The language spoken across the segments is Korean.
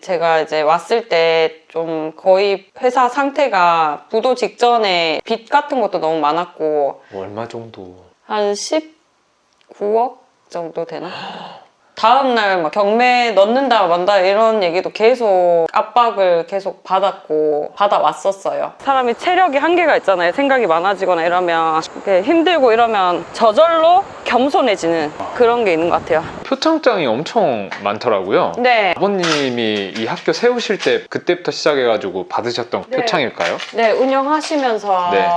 제가 이제 왔을 때 좀 거의 회사 상태가 부도 직전에 빚 같은 것도 너무 많았고 얼마 정도? 한 19억 정도 되나? 다음날 막 경매 넣는다 만다 이런 얘기도 계속 압박을 계속 받았고 받아왔었어요. 사람이 체력이 한계가 있잖아요. 생각이 많아지거나 이러면 힘들고 이러면 저절로 겸손해지는 그런 게 있는 것 같아요. 표창장이 엄청 많더라고요. 네. 아버님이 이 학교 세우실 때 그때부터 시작해가지고 받으셨던 네. 표창일까요? 네, 운영하시면서 네.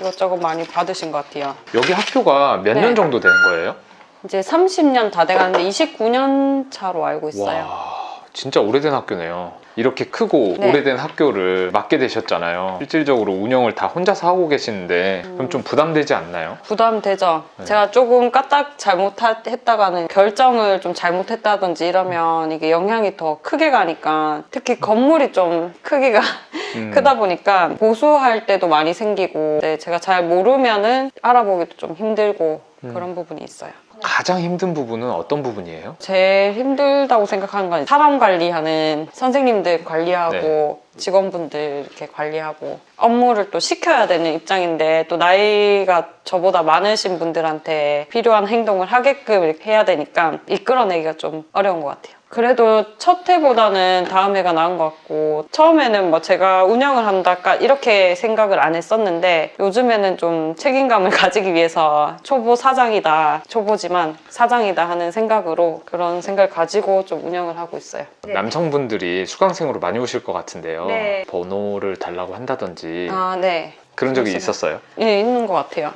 이것저것 많이 받으신 것 같아요. 여기 학교가 몇 네. 년 정도 되는 거예요? 이제 30년 다 돼가는데 29년 차로 알고 있어요. 와, 진짜 오래된 학교네요. 이렇게 크고 네. 오래된 학교를 맡게 되셨잖아요. 실질적으로 운영을 다 혼자서 하고 계시는데 그럼 좀 부담되지 않나요? 부담되죠. 네. 제가 조금 까딱 잘못했다가는 결정을 좀 잘못했다든지 이러면 이게 영향이 더 크게 가니까 특히 건물이 좀 크기가 음, 크다 보니까 보수할 때도 많이 생기고 네, 제가 잘 모르면은 알아보기도 좀 힘들고 음. 그런 부분이 있어요. 가장 힘든 부분은 어떤 부분이에요? 제일 힘들다고 생각하는 건 사람 관리하는 선생님들 관리하고 네. 직원분들 이렇게 관리하고 업무를 또 시켜야 되는 입장인데 또 나이가 저보다 많으신 분들한테 필요한 행동을 하게끔 이렇게 해야 되니까 이끌어내기가 좀 어려운 것 같아요. 그래도 첫 해보다는 다음 해가 나은 것 같고 처음에는 뭐 제가 운영을 한다까 이렇게 생각을 안 했었는데 요즘에는 좀 책임감을 가지기 위해서 초보 사장이다 초보 지만 사장이다 하는 생각으로 그런 생각을 가지고 좀 운영을 하고 있어요. 남성분들이 수강생으로 많이 오실 것 같은데요. 네. 번호를 달라고 한다든지 아 네. 그런 적이 그러시구나. 있었어요? 예, 있는 것 같아요.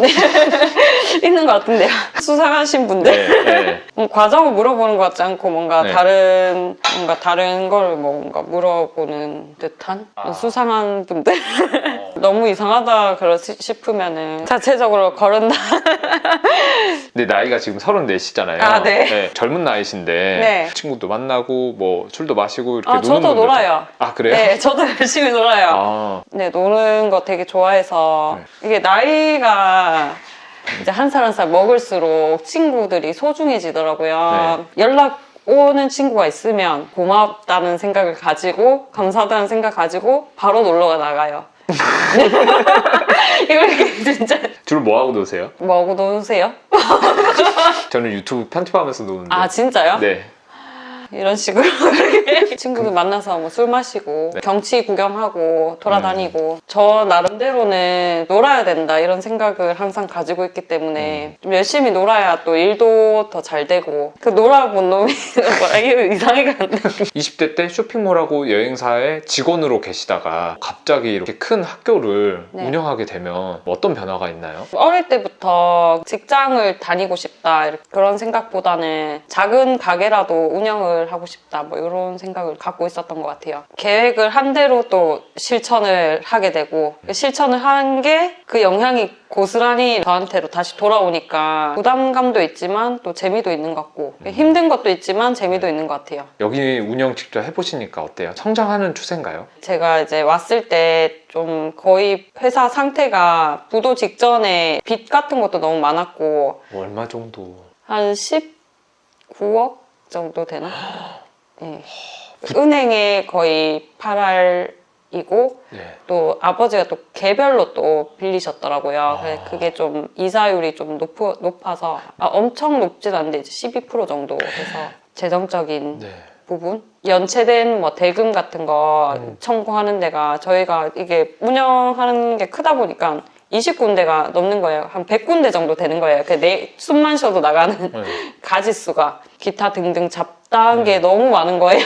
네. 있는 것 같은데요. 수상하신 분들. 네. 네. 뭐 과정을 물어보는 것 같지 않고 뭔가 네. 다른 뭔가 다른 걸 뭔가 물어보는 듯한 아. 수상한 분들 너무 이상하다 그러 싶으면은 자체적으로 거른다 근데 나이가 지금 34시잖아요. 아, 네. 젊은 나이신데 네. 친구도 만나고 뭐 술도 마시고 이렇게 아 노는 저도 분들도- 놀아요 아 그래요? 네 저도 열심히 놀아요 아, 네 노는 거 되게 좋아해서 네. 이게 나이가 이제 한 살 한 살 먹을수록 친구들이 소중해지더라고요 네. 연락 오는 친구가 있으면 고맙다는 생각을 가지고 감사하다는 생각 가지고 바로 놀러가 나가요 이거 이렇게 진짜 주로 뭐 하고 노세요? 뭐하고 노세요? 저는 유튜브 편집하면서 노는데. 아 진짜요? 네. 이런 식으로 친구들 만나서 뭐 술 마시고 네. 경치 구경하고 돌아다니고 음. 저 나름대로는 놀아야 된다 이런 생각을 항상 가지고 있기 음. 때문에 좀 열심히 놀아야 또 일도 더 잘 되고 그 놀아본 놈이 뭐라 이거 이상하게 간다 20대 때 쇼핑몰하고 여행사의 직원으로 계시다가 갑자기 이렇게 큰 학교를 네. 운영하게 되면 어떤 변화가 있나요? 어릴 때부터 직장을 다니고 싶다 이렇게 그런 생각보다는 작은 가게라도 운영을 하고 싶다 뭐 이런 생각을 갖고 있었던 것 같아요 계획을 한 대로 또 실천을 하게 되고 그 실천을 한 게 그 영향이 고스란히 저한테로 다시 돌아오니까 부담감도 있지만 또 재미도 있는 것 같고 힘든 것도 있지만 재미도 있는 것 같아요 여기 운영 직접 해보시니까 어때요? 성장하는 추세인가요? 제가 이제 왔을 때 좀 거의 회사 상태가 부도 직전에 빚 같은 것도 너무 많았고 얼마 정도? 한 19억 정도 되나? 예. 은행에 거의 8할이고 네. 또 아버지가 또 개별로 또 빌리셨더라고요. 아. 그래 그게 좀 이자율이 좀 높, 높아서 아, 엄청 높진 않은데 이제 12% 정도 돼서 재정적인 네. 부분 연체된 뭐 대금 같은 거 음. 청구하는 데가 저희가 이게 운영하는 게 크다 보니까 20군데가 넘는 거예요. 한 100군데 정도 되는 거예요. 그내 숨만 쉬어도 나가는 네. 가지수가 기타 등등 잡다한 네. 게 너무 많은 거예요.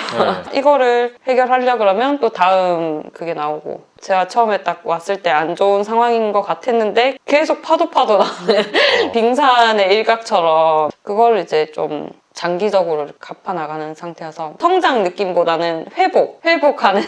네. 이거를 해결하려 그러면 또 다음 그게 나오고 제가 처음에 딱 왔을 때 안 좋은 상황인 것 같았는데 계속 파도 파도 나는 어. 빙산의 일각처럼 그걸 이제 좀 장기적으로 갚아 나가는 상태여서 성장 느낌보다는 회복, 회복하는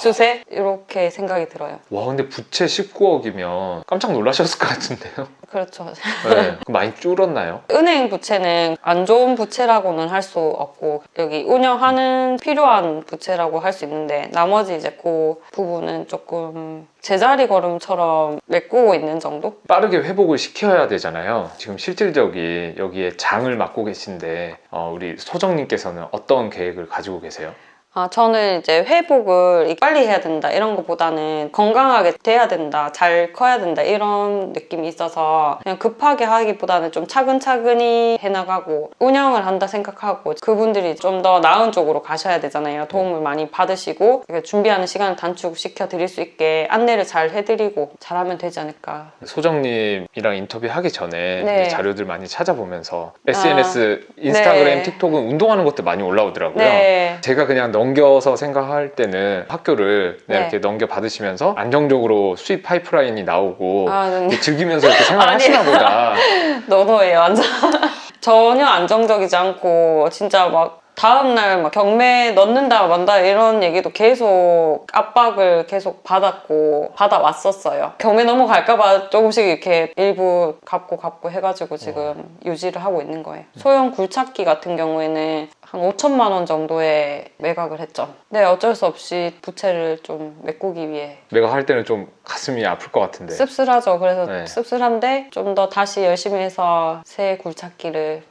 추세 이렇게 생각이 들어요. 와 근데 부채 19억이면 깜짝 놀라셨을 것 같은데요? 그렇죠. 네. 많이 줄었나요? 은행 부채는 안 좋은 부채라고는 할 수 없고 여기 운영하는 필요한 부채라고 할 수 있는데 나머지 이제 그 부분은 조금 제자리 걸음처럼 메꾸고 있는 정도? 빠르게 회복을 시켜야 되잖아요. 지금 실질적인 여기에 장을 맡고 계신데 어, 우리 소정님께서는 어떤 계획을 가지고 계세요? 아, 저는 이제 회복을 빨리 해야 된다 이런 것보다는 건강하게 돼야 된다, 잘 커야 된다 이런 느낌이 있어서 그냥 급하게 하기보다는 좀 차근차근히 해나가고 운영을 한다 생각하고 그분들이 좀 더 나은 쪽으로 가셔야 되잖아요. 도움을 많이 받으시고 준비하는 시간을 단축시켜 드릴 수 있게 안내를 잘 해드리고 잘하면 되지 않을까. 소정님이랑 인터뷰하기 전에 네. 자료들 많이 찾아보면서 SNS, 인스타그램, 네. 틱톡은 운동하는 것들 많이 올라오더라고요. 네. 제가 그냥 넘겨서 생각할 때는 학교를 네. 이렇게 넘겨 받으시면서 안정적으로 수입 파이프라인이 나오고 아, 네. 이렇게 즐기면서 이렇게 생활하시나 아니에요. 보다. 너너예요 완전 전혀 안정적이지 않고 진짜 막 다음날 막 경매 넣는다 만다 이런 얘기도 계속 압박을 계속 받았고 받아왔었어요 경매 넘어갈까봐 조금씩 이렇게 일부 갚고 갚고 해가지고 지금 유지를 하고 있는 거예요 소형 굴착기 같은 경우에는 한 5천만 원 정도에 매각을 했죠 네 어쩔 수 없이 부채를 좀 메꾸기 위해 내가 할 때는 좀 가슴이 아플 것 같은데. 씁쓸하죠. 그래서 네. 씁쓸한데 좀 더 다시 열심히 해서 새 굴착기를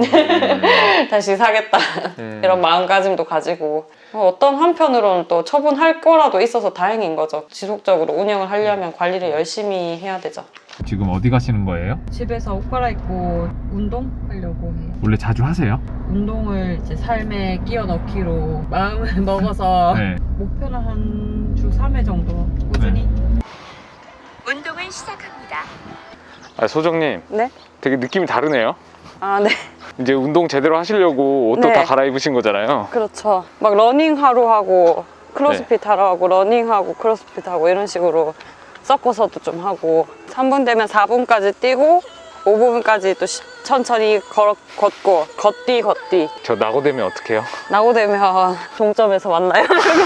음, 다시 사겠다 음. 이런 마음가짐도 가지고 어, 어떤 한편으로는 또 처분할 거라도 있어서 다행인 거죠. 지속적으로 운영을 하려면 관리를 열심히 해야 되죠. 지금 어디 가시는 거예요? 집에서 옷 갈아입고 운동하려고 해요. 원래 자주 하세요? 운동을 이제 삶에 끼워 넣기로 마음을 먹어서 네. 목표는 한 주 3회 정도 꾸준히. 운동을 시작합니다. 아, 소정님 네? 되게 느낌이 다르네요. 아, 네. 이제 운동 제대로 하시려고 옷도 네. 다 갈아입으신 거잖아요. 그렇죠. 막 러닝 하루 하고 크로스핏 하러 하고 러닝 하고 크로스핏 하고 이런 식으로 섞어서도 좀 하고 3분 되면 4분까지 뛰고 5분까지 또 시- 천천히 걸어, 걷고 걷디 걷디 저 나고되면 어떡해요? 나고되면 종점에서 만나요.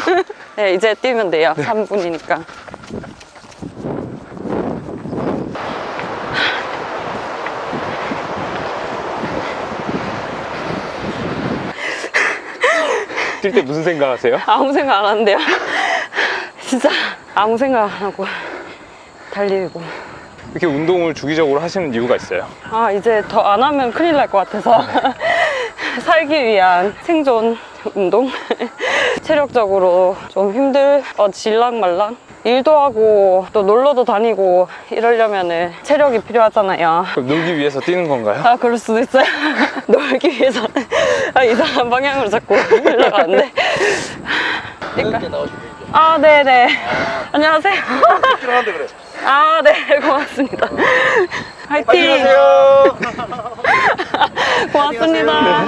네, 이제 뛰면 돼요. 3분이니까. 뛸 때 무슨 생각 하세요? 아무 생각 안 하는데요. 진짜 아무 생각 안 하고 달리고. 이렇게 운동을 주기적으로 하시는 이유가 있어요? 아 이제 더 안 하면 큰일 날 것 같아서. 살기 위한 생존 운동? 체력적으로 좀 힘들 어 질랑말랑? 일도 하고 또 놀러도 다니고 이러려면은 체력이 필요하잖아요. 그럼 놀기 위해서 뛰는 건가요? 아 그럴 수도 있어요. 놀기 위해서. 아, 이상한 방향으로 자꾸 흘러가는데. 아 네네. 안녕하세요. 필요한데 그래. 아 네 고맙습니다 화이팅 고맙습니다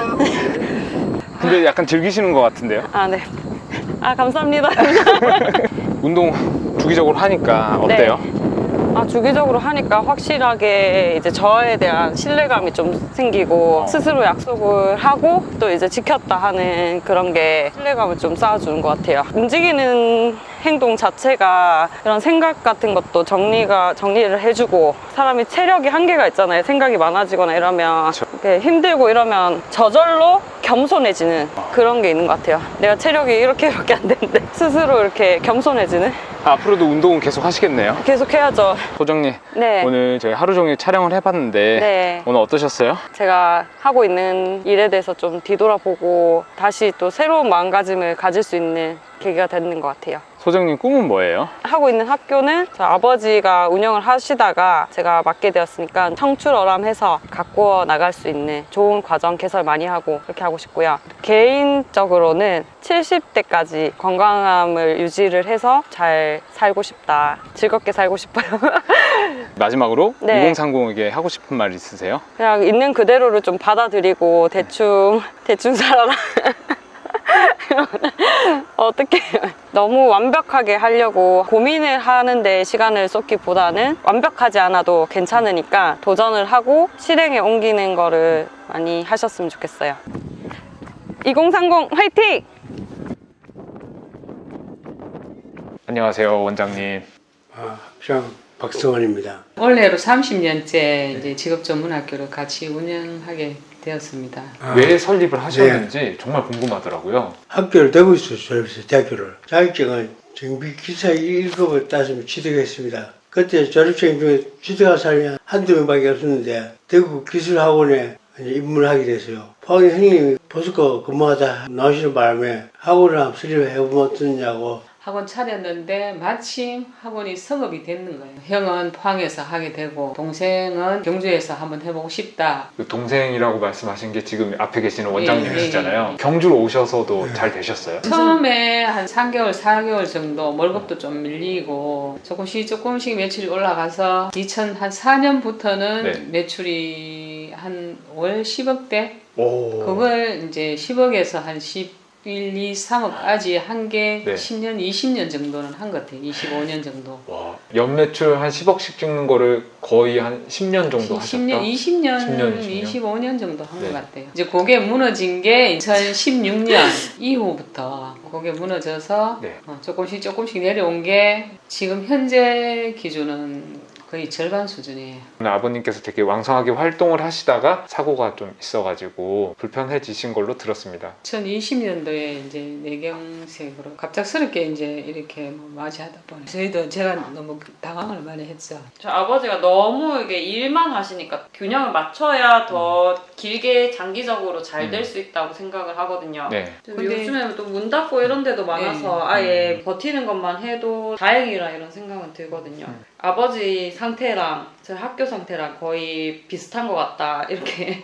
근데 약간 즐기시는 것 같은데요? 아, 네. 아, 감사합니다. 운동 주기적으로 하니까 어때요? 아, 주기적으로 하니까 확실하게 이제 저에 대한 신뢰감이 좀 생기고 스스로 약속을 하고 또 이제 지켰다 하는 그런 게 신뢰감을 좀 쌓아주는 것 같아요. 움직이는 행동 자체가 그런 생각 같은 것도 정리가 정리를 해주고 사람이 체력이 한계가 있잖아요. 생각이 많아지거나 이러면 이렇게 힘들고 이러면 저절로 겸손해지는 그런 게 있는 것 같아요. 내가 체력이 이렇게밖에 안 되는데 스스로 이렇게 겸손해지는 앞으로도 운동은 계속 하시겠네요. 계속 해야죠. 소정님 네. 오늘 저희 하루 종일 촬영을 해봤는데 네. 오늘 어떠셨어요? 제가 하고 있는 일에 대해서 좀 뒤돌아보고 다시 또 새로운 마음가짐을 가질 수 있는 계기가 되는 것 같아요. 소정님 꿈은 뭐예요? 하고 있는 학교는 저 아버지가 운영을 하시다가 제가 맡게 되었으니까 청출어람해서 가꾸어 나갈 수 있는 좋은 과정 개설 많이 하고 그렇게 하고 싶고요. 개인적으로는 70대까지 건강함을 유지를 해서 잘 살고 싶다. 즐겁게 살고 싶어요. 마지막으로 네. 2030에게 하고 싶은 말 있으세요? 그냥 있는 그대로를 좀 받아들이고 대충 대충 살아라. 어떻게 너무 완벽하게 하려고 고민을 하는데 시간을 쏟기보다는 완벽하지 않아도 괜찮으니까 도전을 하고 실행에 옮기는 거를 많이 하셨으면 좋겠어요. 2030 화이팅! 안녕하세요 원장님. 아, 합창 박성원입니다. 올해로 30년째 이제 직업 전문학교를 같이 운영하게 되었습니다. 아, 왜 설립을 하셨는지 정말 궁금하더라고요. 학교를 대구에서 졸업했어요, 대학교를. 자격증은 정비 기사 1급을 따서 취득했습니다. 그때 졸업생 중에 취득한 사람이 한두 명밖에 없었는데 대구 기술학원에 이제 입문하게 됐어요. 포항에 형님이 포스코 근무하다 나오시는 바람에 학원을 한번 수립해보면 어떠냐고 학원 차렸는데 마침 학원이 성업이 됐는 거예요. 형은 포항에서 하게 되고 동생은 경주에서 한번 해보고 싶다. 그 동생이라고 말씀하신 게 지금 앞에 계시는 예, 원장님이시잖아요. 예, 예. 경주로 오셔서도 잘 되셨어요? 처음에 한 3개월, 4개월 정도 월급도 좀 밀리고 조금씩 조금씩 매출이 올라가서 2004년부터는 네. 매출이 한 월 10억대 오. 그걸 이제 10억에서 한 11, 2, 3억까지 한 게 네. 10년, 20년 정도는 한 것 같아요. 25년 정도. 와, 연매출 한 10억씩 찍는 거를 거의 한 10년 정도 하셨다. 10년, 20년, 10년, 20년. 25년 정도 한것 네. 같아요. 이제 그게 무너진 게 2016년 이후부터 그게 무너져서 네. 어, 조금씩 조금씩 내려온 게 지금 현재 기준은 거의 절반 수준이에요. 아버님께서 되게 왕성하게 활동을 하시다가 사고가 좀 있어가지고 불편해지신 걸로 들었습니다. 2020년도에 이제 뇌경색으로 갑작스럽게 이제 이렇게 뭐 맞이하다 보니 저희도 제가 너무 당황을 많이 했죠. 저 아버지가 너무 이게 일만 하시니까 균형을 맞춰야 더 길게 장기적으로 잘 될 수 있다고 생각을 하거든요. 네. 근데 근데- 요즘에 또문 닫고 이런 데도 많아서 네. 아예 버티는 것만 해도 다행이라 이런 생각은 들거든요. 음. 아버지 상태랑 저 학교 상태랑 거의 비슷한 것 같다 이렇게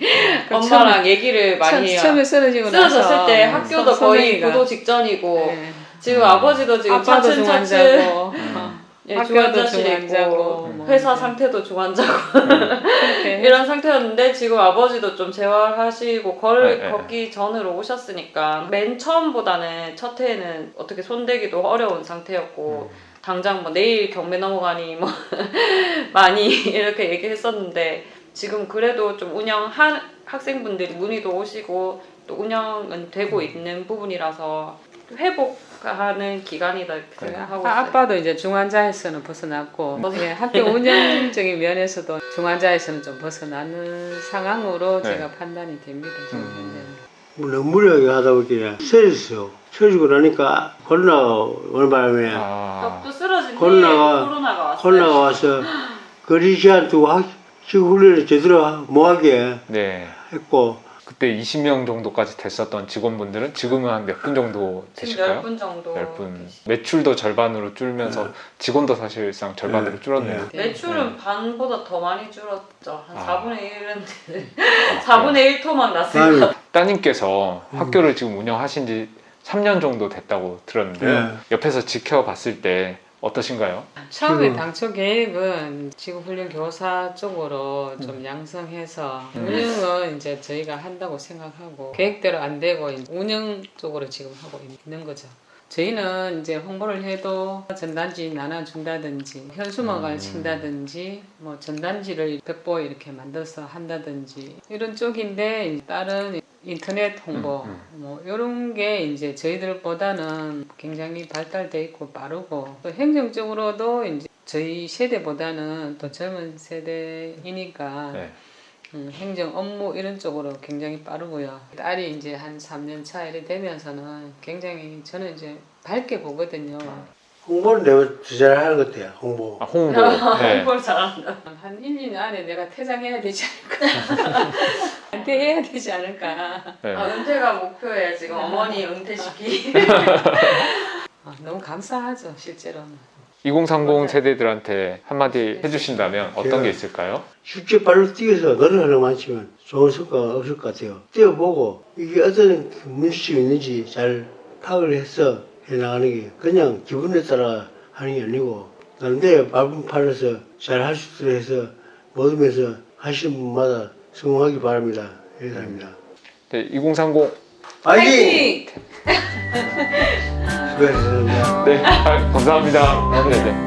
그 엄마랑 얘기를 많이 처음, 해요. 처음에 쓰러지고 나서 쓰러졌을 때 학교도 선- 거의 부도 직전이고 네. 지금 음. 아버지도 지금 아빠도 차츰 차츰 중환자고 음. 예, 학교도 중환자고 뭐 회사. 상태도 중환자고 이런 상태였는데 지금 아버지도 좀 재활하시고 걸 네, 네. 걷기 전으로 오셨으니까 맨 처음보다는 첫 해에는 어떻게 손대기도 어려운 상태였고 당장 뭐 내일 경매 넘어가니 뭐 많이 이렇게 얘기했었는데 지금 그래도 좀 운영한 학생분들이 문의도 오시고 또 운영은 되고 있는 부분이라서 회복하는 기간이다 이렇게 네. 생각하고 아, 있어요. 아빠도 이제 중환자에서는 벗어났고 예, 학교 운영적인 면에서도 중환자에서는 좀 벗어나는 상황으로 네. 제가 판단이 됩니다. 지금 음. 현재는. 너무 무리하게 하다 보니까 쓰러졌어요. 쓰러지고 나니까 코로나가 오는 바람에 아, 또 쓰러진 코로나가- 코로나가 왔어요. 코로나가 와서 거리 시간 두고 학식 훈련을 제대로 못하게 네. 했고 그때 20명 정도까지 됐었던 직원분들은 지금은 한 몇 분 정도 되실까요? 10분 정도 10분. 매출도 절반으로 줄면서 직원도 사실상 절반으로 네. 줄었네요. 네. 매출은 반보다 더 많이 줄었죠. 한 아. 4분의 1은 4분의 1 토막 났을 것 다음에 같아요. 따님께서 음. 학교를 지금 운영하신 지 3년 정도 됐다고 들었는데요. 네. 옆에서 지켜봤을 때 어떠신가요? 처음에 지금- 당초 계획은 지구훈련 교사 쪽으로 좀 양성해서 음. 운영은 이제 저희가 한다고 생각하고 계획대로 안 되고 운영 쪽으로 지금 하고 있는 거죠. 저희는 이제 홍보를 해도 전단지 나눠준다든지 현수막을 음. 친다든지 뭐 전단지를 백보 이렇게 만들어서 한다든지 이런 쪽인데 다른 인터넷 홍보 음, 뭐 이런 게 이제 저희들보다는 굉장히 발달돼 있고 빠르고 또 행정적으로도 이제 저희 세대보다는 또 젊은 세대이니까 네. 음, 행정 업무 이런 쪽으로 굉장히 빠르고요. 딸이 이제 한 3년 차 이래 되면서는 굉장히 저는 이제 밝게 보거든요. 홍보는 내가 더 잘하는 것 같아요. 홍보. 아, 홍보. 네. 홍보를 잘한다. 한 1, 2년 안에 내가 퇴장해야 되지 않을까. 은퇴해야 되지 않을까. 네. 아, 은퇴가 목표예요. 지금 어머니 은퇴시키. 아, 너무 감사하죠, 실제로는. 2030 세대들한테 한마디 해주신다면 어떤 게 있을까요? 쉽게 발로 뛰어서 노력하는 많지만 좋은 성과가 없을 것 같아요. 뛰어보고 이게 어떤 문제점이 있는지 잘 파악을 해서 해나가는 게 그냥 기분에 따라 하는 게 아니고 나름대로 밟은 팔에서 잘 할 수 있도록 해서 모든 면에서 하시는 분마다 성공하기 바랍니다. 감사합니다. 네, 2030. 파이팅! 수고하셨습니다. 네, 아, 감사합니다. 네, 네.